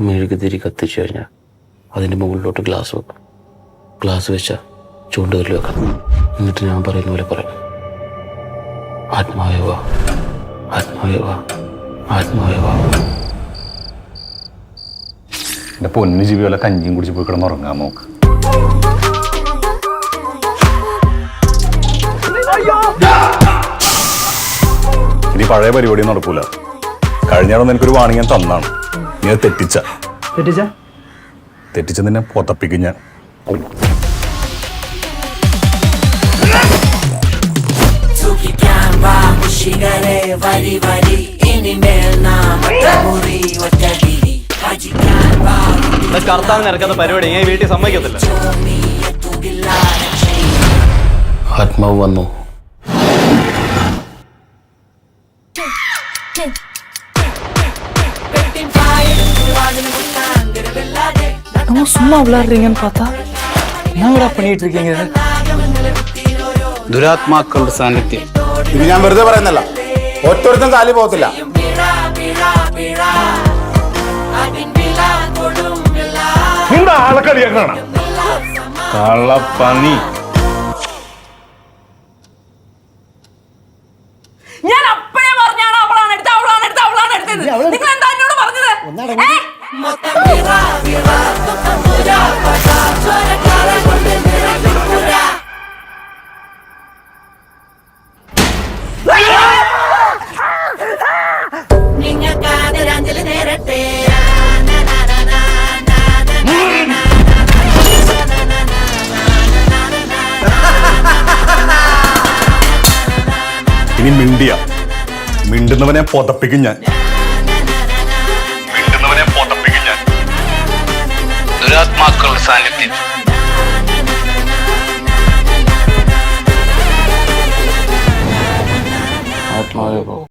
മെഴുകുതിരി കത്തിച്ചു കഴിഞ്ഞാൽ അതിന്റെ മുകളിലോട്ട് ഗ്ലാസ് വെക്കും. ഗ്ലാസ് വെച്ചാൽ ചൂണ്ടുകല്ല് വെക്കണം എന്നിട്ട് ഞാൻ പറയുന്ന പോലെ പറയണം ആത്മാവേവ ആത്മാവേവ ആത്മാവേവ എന്റെ പൊന്നു ജീവിയുള്ള കഞ്ഞിയും കുടിച്ച് പോയി കിടന്ന് ഉറങ്ങാൻ നോക്ക്. ഇനി പഴയ പരിപാടി നടക്കൂല. കഴിഞ്ഞ എനിക്കൊരു വാണിംഗ് ഞാൻ തന്നാണ്. ഞാൻ തെറ്റിച്ച. തെറ്റിച്ച? തെറ്റിച്ച നിന്നെ പൊതപ്പിക്കും ഞാൻ. നാം പരിപാടി. വീട്ടിൽ സമ്മതിക്കത്തില്ല. ആത്മാവ് വന്നു. நம்ம சும்மா விளையாடுறீங்கன்னு பார்த்தா என்னங்கடா பண்ணிட்டு இருக்கீங்க ദുരാത്മാക്കളുടെ സാന്നിധ്യം ഇത് ഞാൻ വെറുതെ പറയുന്നല്ല ഒറ്റൊരുത്തും കാലി പോകത്തില്ല പിഴ പിഴ പിഴ അതിൻ വില കൊടും വില നിന്റെ ആളെ കളിയാക്കണം കള്ളപ്പണി ഞാൻ അപ്പഴേ പറഞ്ഞാണ് അവളാണ് എടുത്ത അവളാണ് എടുത്ത അവളാണ് എടുത്തത് നിങ്ങൾ എന്താ എന്നോട് പറഞ്ഞത് ഏ? ആദരാഞ്ജലി നേരട്ടെ ഇനി മിണ്ടിയ മിണ്ടുന്നവനെ പൊതപ്പിക്കും ഞാൻ മിണ്ടുന്നവനെ പൊതപ്പിക്കും ഞാൻ ദുരാത്മാക്കളുടെ സാന്നിധ്യം